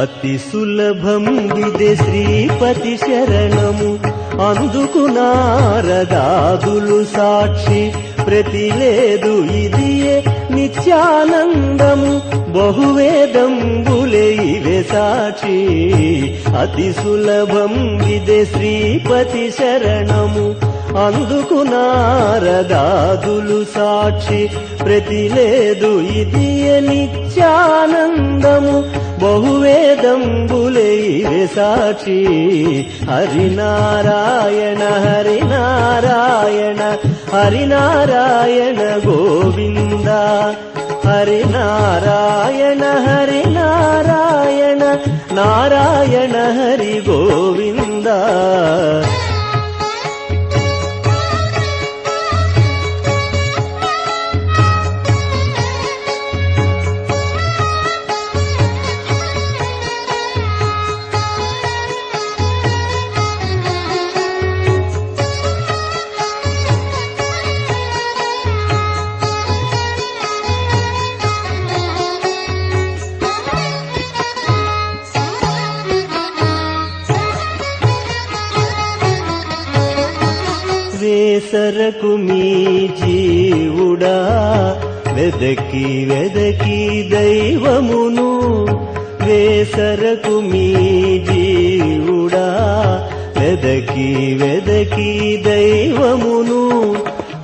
అతి సులభం విదే శ్రీపతి శరణము. అందుకు నారదాదులు సాక్షి ప్రతి లేదు ఇదియే నిత్యానందము. బహువేదంబులే ఇవే సాక్షి అతి సులభం విదే శ్రీపతి శరణము. అందుకు నారదాదులు సాక్షి ప్రతి లేదు ఇది నిత్యానందము? బహువేదంబులే సాక్షి. హరినారాయణ హరినారాయణ హరినారాయణ గోవింద. హరినారాయణ హరినారాయణ నారాయణ హరి గోవింద. సరకు మీ జీవుడా వెదకి వెదకి దైవమును వేసరకు మీ జీవుడా. వెదకి వెదకి దైవమును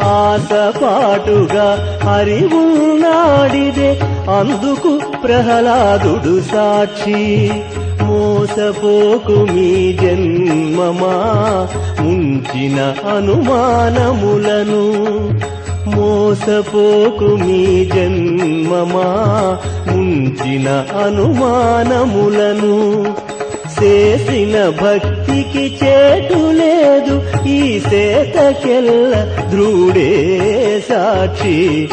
ఆశపాటుగా హరివున్నాడిదే అందుకు ప్రహ్లాదుడు సాక్షి. మోసపోకు మీ జన్మమా? ముంచిన అనుమానములను మోసపోకు మీ జన్మమా? ముంచిన అనుమానములను చేసిన భక్తికి చేటు లేదు ఈ సేతకెల్ల ధ్రుడే సాక్షి.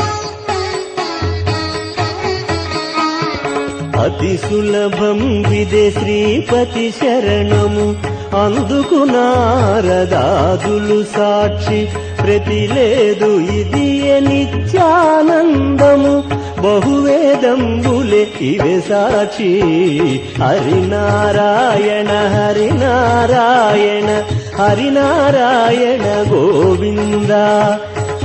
అతి సులభం విదే శ్రీపతి శరణము. అందుకు నారదాదులు సాక్షి. ప్రతి లేదు ఇది నిత్యానందము. బహువేదంబులే ఇవే సాక్షి. హరినారాయణ హరినారాయణ హరినారాయణ గోవింద.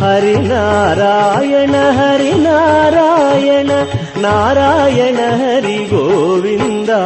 హరినారాయణ హరినారాయణ నారాయణ హరి గోవిందా.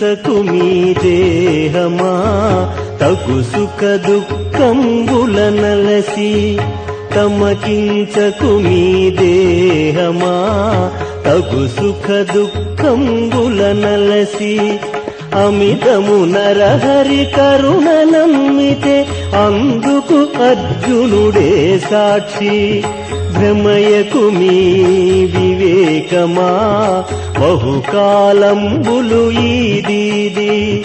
తమకించకు మీ దేహమా? తగు సుఖ దుఃఖంబుల నలసి తమకించకు మీ దేహమా? తగు సుఖ దుఃఖంబుల నలసి అమితము నరహరి కరుణ నమ్మితే అందుకు అర్జునుడే సాక్షి. భ్రమయకు మీ వివేకమా? బహుకాలంబులు ఈదీది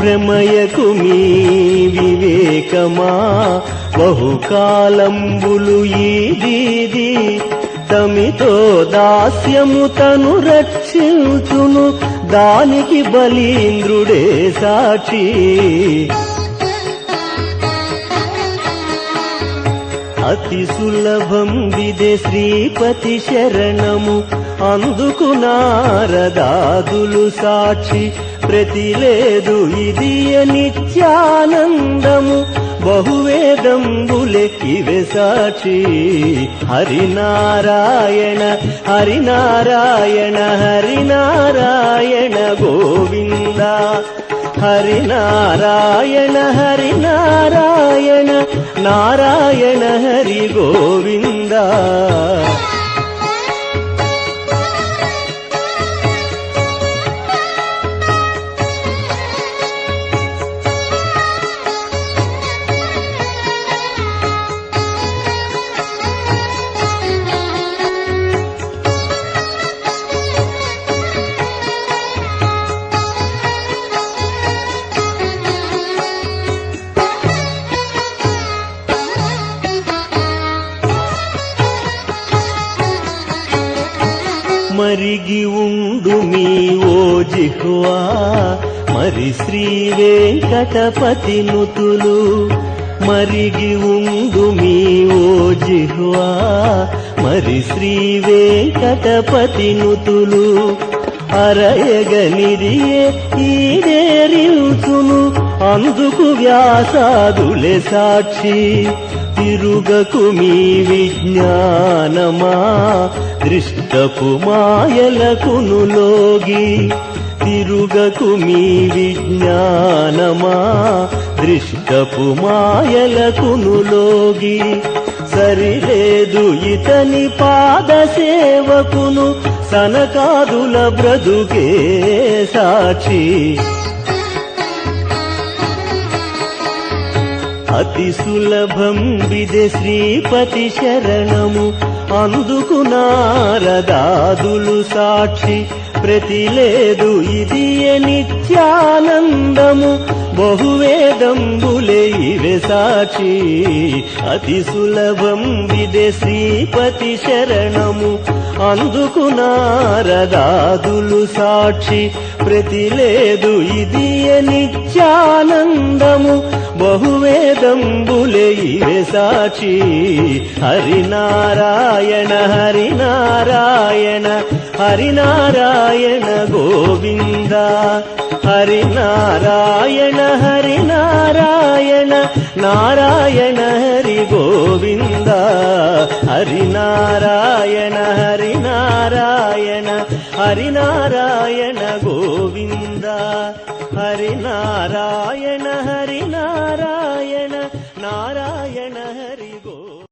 భ్రమయకు మీ వివేకమా? బహుకాలంబులు ఈదీది తమితో దాస్యము తను రక్షించును. దానికి బలీంద్రుడే సాక్షి. అతి సులభం విదే శ్రీపతి శరణము. అందుకు నారదాదులు సాక్షి ప్రతి లేదు ఇది నిత్యానందము. బహువేదంబులే ఇవే సాక్షి. హరినారాయణ హరినారాయణ హరినారాయణ గోవింద. హరినారాయణ హరినారాయణ నారాయణ హరి గోవిందా. మరిగి ఉండు మీ ఓ జిహ్వా. మరి శ్రీ వెంకటపతి నుతులు మరిగి ఉండు మీ ఓ జిహ్వా. మరి శ్రీ వెంకటపతి నుతులు అరయగనిరియే ఈడేరిల్చును అందుకు వ్యాసాదులే సాక్షి తిరుగకు మీ విజ్ఞానమా. దృష్టపు మాయలకును లోగి తిరుగకు మీ విజ్ఞానమా. దృష్టపు మాయలకును లోగి సరిలేదు ఇతని పాద సేవకును సనకాదుల బ్రతుకే సాక్షి. అతి సులభం విదే శ్రీపతి శరణము అందుకు నారదాదులు ప్రతి లేదు. ఇది నిత్యానందము? బహువేదంబులే ఇవే సాక్షి. అతి సులభం విదే శ్రీపతి శరణము. అందుకు నారదాదులు సాక్షి. ప్రతి లేదు. ఇది నిత్యానందము? బహువేదంబులే ఇవే సాక్షి. హరినారాయణ హరినారాయణ హరినారాయణ గోవింద. హరినారాయణ హరినారాయణ నారాయణ హరి గోవింద. హరినారాయణ హరినారాయణ హరినారాయణ గోవింద. హరినారాయణ